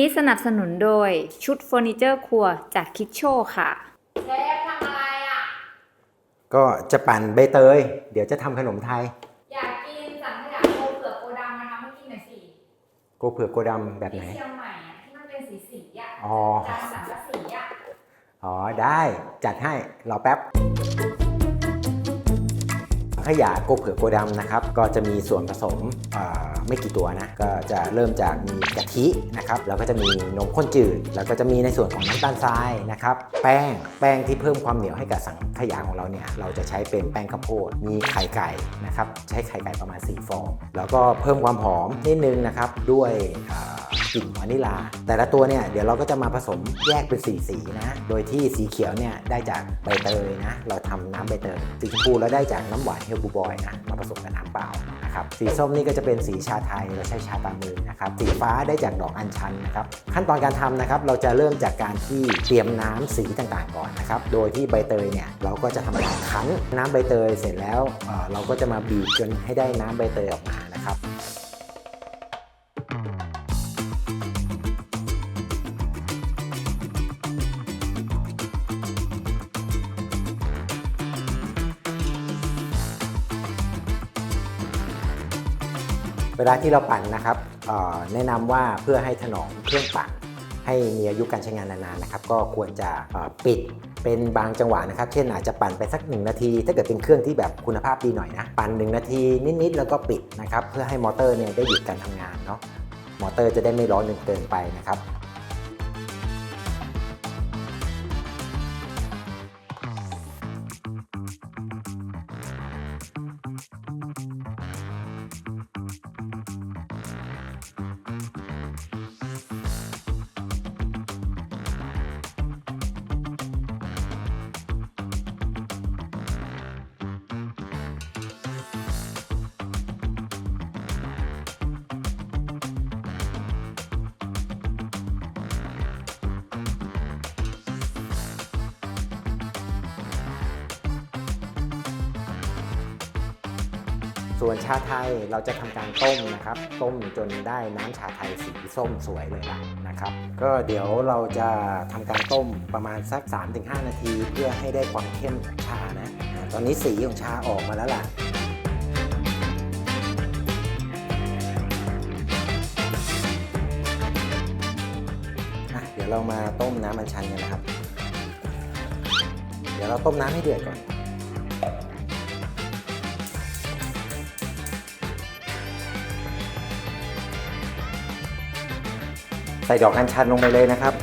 นี้สนับสนุนโดยชุดเฟอร์นิเจอร์ครัวจากคิดโชค่ะเชฟทำอะไรอะ ก็จะปั่นใบเตย เดี๋ยวจะทำขนมไทย อยากกินสังขยาโคเผือกโกดำมาทำให้กินหน่อยสิโกเผือกโกดำแบบไหน ที่เชียงใหม่อะที่มันเป็นสีสีๆอะอ๋อ จานสังกะสีอะ อ๋อได้จัดให้รอแป๊บสัง ขยาโกเผือกโกดำนะครับ ก็จะมีส่วนผสมไม่กี่ตัวนะ ก็จะเริ่มจากมีกะทินะครับ แล้วก็จะมีนมข้นจืด แล้วก็จะมีในส่วนของน้ำตาลทรายนะครับ แป้ง แป้งที่เพิ่มความเหนียวให้กับสังขยาของเราเนี่ย เราจะใช้เป็นแป้งข้าวโพด มีไข่ไก่นะครับ ใช้ไข่ไก่ประมาณ 4 ฟอง แล้วก็เพิ่มความหอมนิดนึงนะครับ ด้วยอ กลิ่นวานิลา แต่ละตัวเนี่ยเดี๋ยวเราก็จะมาผสมแยกเป็นสีสีนะ โดยที่สีเขียวเนี่ยได้จากใบเตยนะ เราทำน้ำใบเตย สีชมพูเราได้จากน้ำหวานเฮลบูบอยนะ มาผสมกับน้ำเปล่านะครับ สีส้มนี่ก็จะเป็นสีชาไทย เราใช้ชาตามือนะครับ สีฟ้าได้จากดอกอัญชันนะครับ ขั้นตอนการทำนะครับ เราจะเริ่มจากการที่เตรียมน้ำสีต่างๆก่อนนะครับ โดยที่ใบเตยเนี่ยเราก็จะทำการคั้นน้ำใบเตยเสร็จแล้วเออเราก็จะมาบีบจนให้ได้น้ำใบเตยออกมานะครับ เวลาที่เราปั่นนะครับเอ่อแนะนำว่าเพื่อให้ถนอมเครื่องปั่นให้มีอายุการใช้งานนานๆนะครับก็ควรจะปิดเป็นบางจังหวะนะครับ เช่นอาจจะปั่นไปสัก 1 นาที ถ้าเกิดเป็นเครื่องที่แบบคุณภาพดีหน่อยนะ ปั่น 1 นาทีนิดๆแล้วก็ปิดนะครับ เพื่อให้มอเตอร์เนี่ยได้หยุดการทำงานเนาะมอเตอร์จะได้ไม่ร้อนจนเกินไปนะครับ ส่วนชาไทยเราจะทำการต้มนะครับ ต้มจนได้น้ำชาไทยสีส้มสวยเลยล่ะนะครับ ก็เดี๋ยวเราจะทำการต้มประมาณสัก 3-5 นาที เพื่อให้ได้ความเข้มของชานะ ตอนนี้สีของชาออกมาแล้วล่ะอะเดี๋ยวเรามาต้มน้ำมันชันกันนะครับ เดี๋ยวเราต้มน้ำให้เดือดก่อน ส่ดอกอัญชันลงไปเลยนะครับ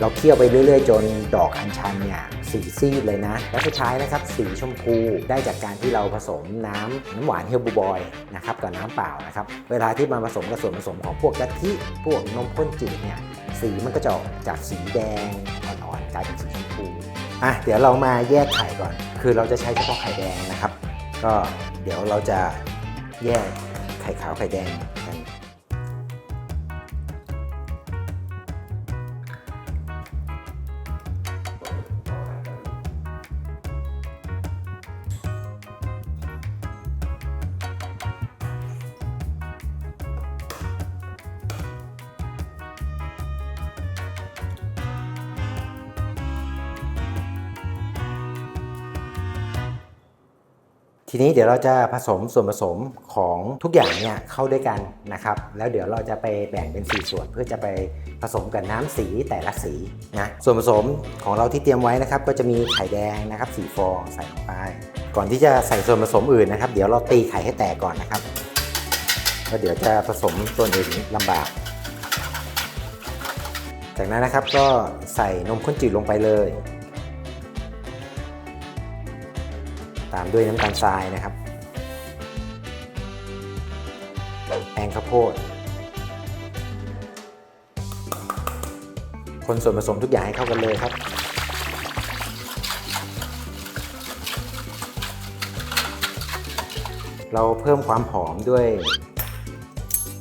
เราเคี่ยวไปเรื่อย ๆ จนดอกอัญชันเนี่ยสีซีดเลยนะ และสุดท้ายนะครับสีชมพูได้จากการที่เราผสมน้ำน้ำหวานเฮลบูบอยนะครับกับน้ำเปล่านะครับ เวลาที่มาผสมกับส่วนผสมของพวกกะทิพวกนมข้นจืดเนี่ยสีมันก็จะออกจากสีแดงอ่อนๆกลายเป็นสีชมพูอะเดี๋ยวเรามาแยกไข่ก่อน คือเราจะใช้เฉพาะไข่แดงนะครับ ก็เดี๋ยวเราจะแยกไข่ขาวไข่แดง ทีนี้เดี๋ยวเราจะผสมส่วนผสมของทุกอย่างเนี่ยเข้าด้วยกันนะครับ แล้วเดี๋ยวเราจะไปแบ่งเป็น 4 ส่วนเพื่อจะไปผสมกับน้ำสีแต่ละสีนะส่วนผสมของเราที่เตรียมไว้นะครับ ก็จะมีไข่แดงนะครับสีฟองใส่ลงไป ก่อนที่จะใส่ส่วนผสมอื่นนะครับ เดี๋ยวเราตีไข่ให้แตกก่อนนะครับแล้วเดี๋ยวจะผสมส่วนอื่นลำบาก จากนั้นนะครับก็ใส่นมข้นจืดลงไปเลย ตามด้วยน้ำตาลทรายนะครับแป้งข้าวโพด คนส่วนผสมทุกอย่างให้เข้ากันเลยครับ เราเพิ่มความหอมด้วย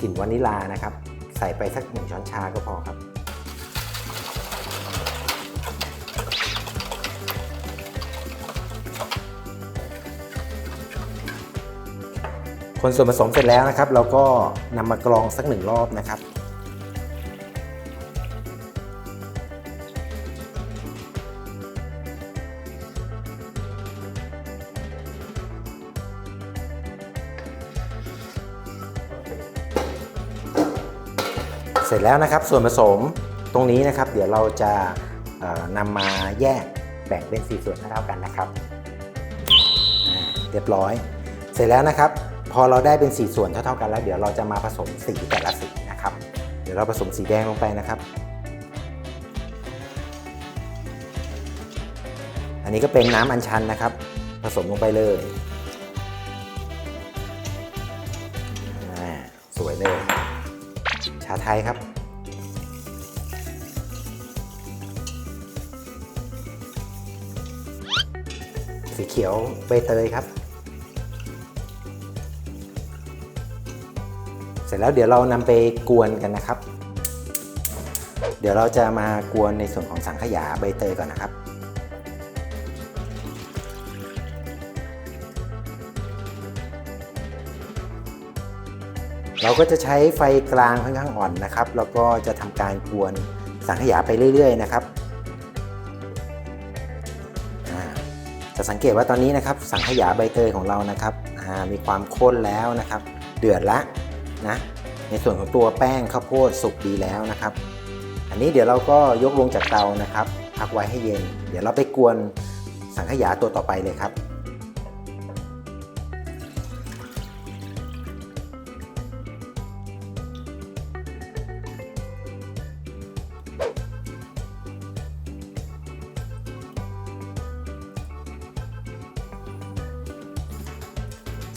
กลิ่นวานิลานะครับ ใส่ไปสักหนึ่งช้อนชาก็พอครับ คนส่วนผสมเสร็จแล้วนะครับ เราก็นำมากรองสักหนึ่งรอบนะครับเสร็จแล้วนะครับส่วนผสมตรงนี้นะครับ เดี๋ยวเราจะนำมาแยกแบ่งเป็น 4 ส่วนเท่ากันนะครับเรียบร้อย เสร็จแล้วนะครับ พอเราได้เป็น4ส่วนเท่าๆกันแล้ว เดี๋ยวเราจะมาผสมสีแต่ละสีนะครับ เดี๋ยวเราผสมสีแดงลงไปนะครับ อันนี้ก็เป็นน้ำอัญชันนะครับ ผสมลงไปเลยสวยเลย ชาไทยครับสีเขียวใบเตยครับ เสร็จแล้วเดี๋ยวเรานำไปกวนกันนะครับ เดี๋ยวเราจะมากวนในส่วนของสังขยาใบเตยก่อนนะครับเราก็จะใช้ไฟกลางค่อนข้างอ่อนนะครับ แล้วก็จะทำการกวนสังขยาไปเรื่อย ๆ นะครับ จะสังเกตว่าตอนนี้นะครับ สังขยาใบเตยของเรานะครับมีความข้นแล้วนะครับ เดือดละ นะในส่วนของตัวแป้งข้าวโพดสุกดีแล้วนะครับ อันนี้เดี๋ยวเราก็ยกลงจากเตานะครับ พักไว้ให้เย็น เดี๋ยวเราไปกวนสังขยาตัวต่อไปเลยครับ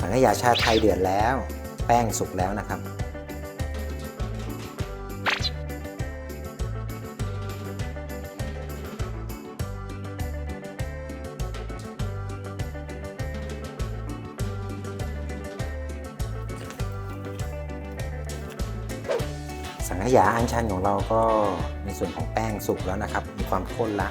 สังขยาชาไทยเดือดแล้ว แป้งสุกแล้วนะครับ สังขยาอัญชันของเราก็ในส่วนของแป้งสุกแล้วนะครับ มีความข้นละ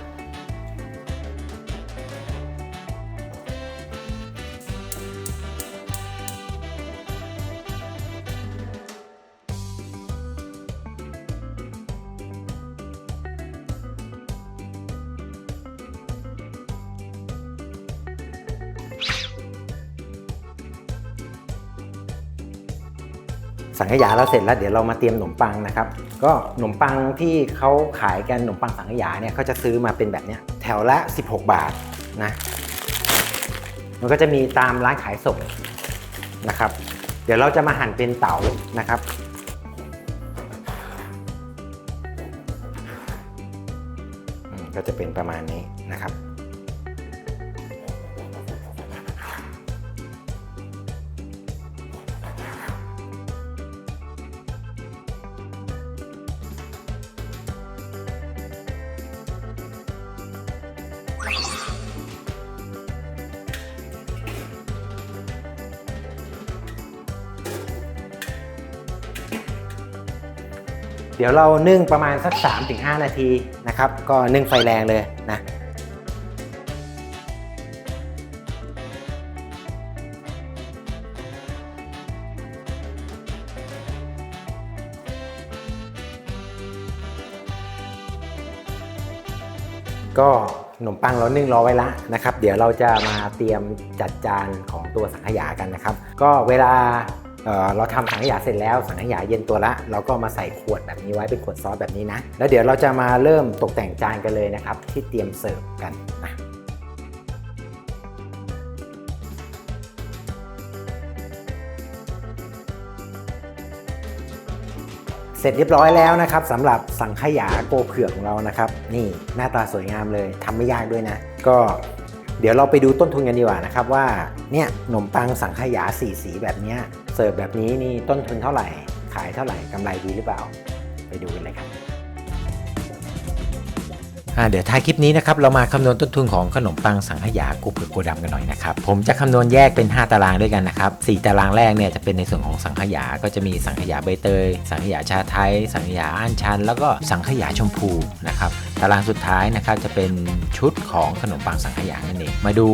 สังขยาเราเสร็จแล้วเดี๋ยวเรามาเตรียมขนมปังนะครับ ก็ขนมปังที่เขาขายกันขนมปังสังขยาเนี่ยเขาจะซื้อมาเป็นแบบเนี้ยแถวละ 16 บาทนะมันก็จะมีตามร้านขายส่งนะครับ เดี๋ยวเราจะมาหั่นเป็นเต๋านะครับก็จะเป็นประมาณนี้นะครับ ดี๋ยวเรานึ่งประมาณสัก 3-5 นาทีนะครับ ก็นึ่งไฟแรงเลยนะก็ขนมปังเรานึ่งรอไว้ละนะครับ เดี๋ยวเราจะมาเตรียมจัดจานของตัวสังขยากันนะครับ ก็เวลา เเราทำสังขยาเสร็จแล้วสังขยาเย็นตัวละ เราก็มาใส่ขวดแบบนี้ไว้เป็นขวดซอสแบบนี้นะ แล้วเดี๋ยวเราจะมาเริ่มตกแต่งจานกันเลยนะครับ ที่เตรียมเสิร์ฟกันนะเสร็จเรียบร้อยแล้วนะครับสำหรับสังขยาโกเผือกของเรานะครับ นี่หน้าตาสวยงามเลยทำไม่ยากด้วยนะ ก็เดี๋ยวเราไปดูต้นทุนกันดีกว่านะครับว่าเนี่ยขนมปังสังขยาสีสีแบบนี้ เสิร์ฟแบบนี้นี่ต้นทุนเท่าไหร่ ขายเท่าไหร่กำไรดีหรือเปล่า ไปดูกันเลยครับอ่าเดี๋ยวท้ายคลิปนี้นะครับเรามาคำนวณต้นทุนของขนมปังสังขยากุเผือกโกดำกันหน่อยนะครับผมจะคำนวณแยกเป็น 5 ตารางด้วยกันนะครับ4ตารางแรกเนี่ยจะเป็นในส่วนของสังขยาก็จะมีสังขยาใบเตย สังขยาชาไทย สังขยาอัญชัน แล้วก็สังขยาชมพูนะครับ ตารางสุดท้ายนะครับจะเป็นชุดของขนมปังสังขยานั่นเองมาดู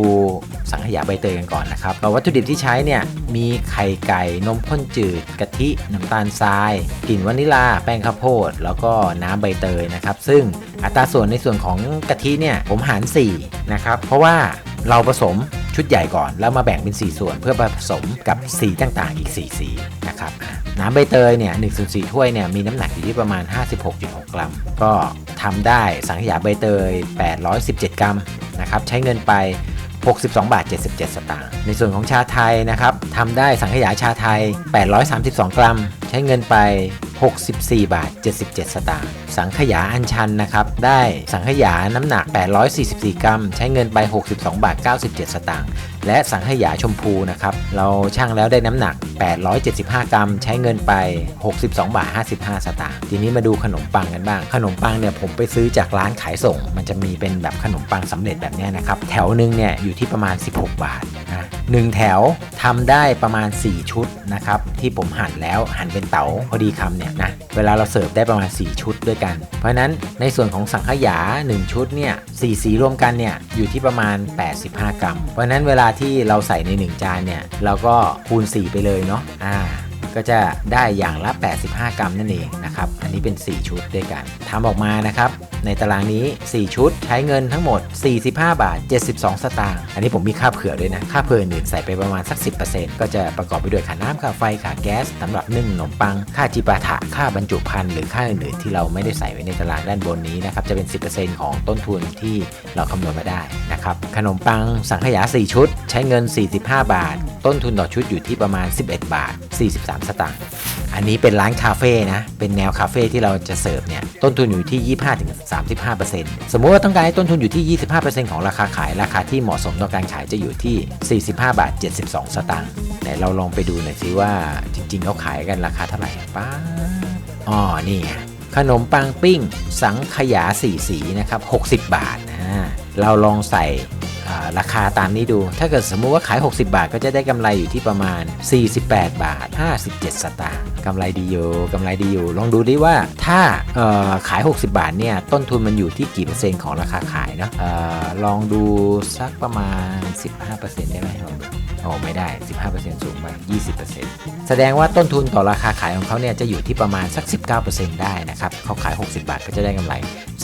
สังขยาใบเตยกันก่อนนะครับวัตถุดิบที่ใช้เนี่ยมีไข่ไก่นมข้นจืดกะทิน้ำตาลทรายกลิ่นวานิลา แป้งข้าวโพด แล้วก็น้ำใบเตยนะครับ ซึ่งอัตราส่วนในส่วนของกะทิเนี่ยผมหาร4นะครับเพราะว่าเราผสม ชุดใหญ่ก่อน แล้วมาแบ่งเป็น 4 ส่วนเพื่อผสมกับสีต่างๆ อีก 4 สีนะครับน้ำใบเตยเนี่ย1ส่วน4ถ้วยเนี่ยมีน้ำหนักอยู่ที่ประมาณ 56.6 กรัม ก็ทำได้สังขยาใบเตย 817 กรัมนะครับใช้เงินไป 62 บาท 77 สตางค์ในส่วนของชาไทยนะครับทำได้สังขยาชาไทย 832 กรัม ใช้เงินไป64 บาท 77 สตางค์ สังขยาอัญชันนะครับ ได้สังขยาน้ำหนัก 844 กรัม ใช้เงินไป 62 บาท 97 สตางค์ และสังขยาชมพูนะครับ เราช่างแล้วได้น้ำหนัก 875 กรัม ใช้เงินไป 62 บาท 55 สตางค์ ทีนี้มาดูขนมปังกันบ้าง ขนมปังเนี่ยผมไปซื้อจากร้านขายส่ง มันจะมีเป็นแบบขนมปังสำเร็จแบบนี้นะครับ แถวหนึ่งเนี่ยอยู่ที่ประมาณ 16 บาทนะหนึ่งแถวทำได้ประมาณ 4 ชุดนะครับ ที่ผมหั่นแล้วหั่นเป็นเต๋าพอดีคำเนี่ยนะเวลาเราเสิร์ฟได้ประมาณ 4 ชุดด้วยกัน เพราะฉะนั้นในส่วนของสังขยา 1 ชุดเนี่ยสีสีรวมกันเนี่ยอยู่ที่ประมาณ 85 กรัม เพราะฉะนั้นเวลาที่เราใส่ใน 1 จานเนี่ยเราก็คูณ 4 ไปเลยเนาะอ่าก็จะได้อย่างละ 85 กรัมนั่นเองนะครับอันนี้เป็น 4 ชุดด้วยกันทำออกมานะครับ ในตารางนี้ 4 ชุดใช้เงินทั้งหมด 45 บาท 72 สตางค์อันนี้ผมมีค่าเผื่อด้วยนะ ค่าเผื่ออื่นใส่ไปประมาณสัก 10%ก็จะประกอบไปด้วยค่าน้ำค่าไฟค่าแก๊สสำหรับนึ่งขนมปัง ค่าจิปาถะค่าบรรจุภัณฑ์หรือค่าอื่นๆที่เราไม่ได้ใส่ไว้ในตารางด้านบนนี้นะครับจะเป็น 10%ของต้นทุนที่เราคำนวณมาได้นะครับขนมปังสังขยา 4 ชุด ใช้เงิน 45 บาท ต้นทุนต่อชุดอยู่ที่ประมาณ 11 บาท 43 สตางค์อันนี้เป็นร้านคาเฟ่นะเป็นแนวคาเฟที่เราจะเสิร์ฟเนี่ยต้นทุนอยู่ที่ 25-35%สมมุติว่าต้องการให้ต้นทุนอยู่ที่ 25%ของราคาขายราคาที่เหมาะสมต่อการขายจะอยู่ที่ 45 บาท 72 สตางค์ไหนเราลองไปดูหน่อยสิว่าจริง ๆเขาขายกันราคาเท่าไหร่ป้าอ๋อนี่ไงขนมปังปิ้ง สังขยาสีสีนะครับ 60 บาทนะเราลองใส่ ราคาตามนี้ดู ถ้าเกิดสมมุติว่าขาย 60 บาท ก็จะได้กำไรอยู่ที่ประมาณ 48 บาท 57 สตางค์กำไรดีอยู่กำไรดีอยู่ ลองดูดิว่าถ้าขาย 60 บาทเนี่ยต้นทุนมันอยู่ที่กี่เปอร์เซ็นต์ของราคาขายเนาะออลองดูสักประมาณ 15%ได้ไหมลองดู โอ้ไม่ได้ 15%สูงไป20%แสดงว่าต้นทุนต่อราคาขายของเขาเนี่ยจะอยู่ที่ประมาณสัก 19%ได้นะครับเขาขาย 60 บาทก็จะได้กำไร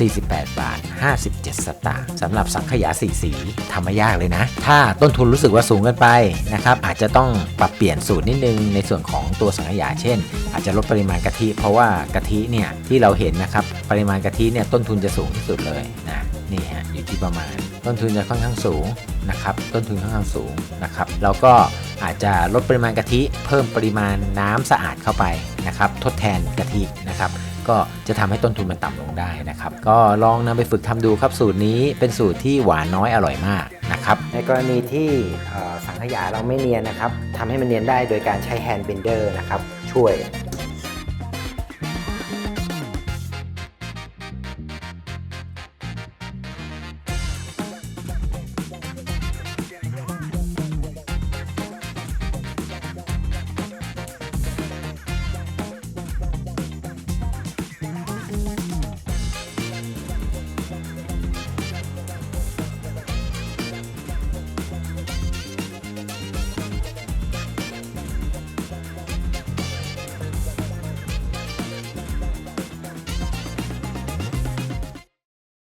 48 บาท 57 สตางค์สำหรับสังขยาสีสีทำไม่ยากเลยนะ ถ้าต้นทุนรู้สึกว่าสูงเกินไปนะครับอาจจะต้องปรับเปลี่ยนสูตรนิดนึงในส่วนของตัวสังขยาเช่น อาจจะลดปริมาณกะทิ เพราะว่ากะทิเนี่ยที่เราเห็นนะครับปริมาณกะทิเนี่ยต้นทุนจะสูงที่สุดเลยนะ นี่ฮะอยู่ที่ประมาณ ต้นทุนจะค่อนข้างสูงนะครับต้นทุนค่อนข้างสูงนะครับแล้วก็อาจจะลดปริมาณกะทิ เพิ่มปริมาณน้ำสะอาดเข้าไปนะครับทดแทนกะทินะครับก็จะทำให้ต้นทุนมันต่ำลงได้นะครับ ก็ลองนำไปฝึกทำดูครับสูตรนี้เป็นสูตรที่หวานน้อยอร่อยมากนะครับ ในกรณีที่สังขยาเราไม่เนียนนะครับทำให้มันเนียนได้โดยการใช้แฮนด์เบนเดอร์นะครับช่วย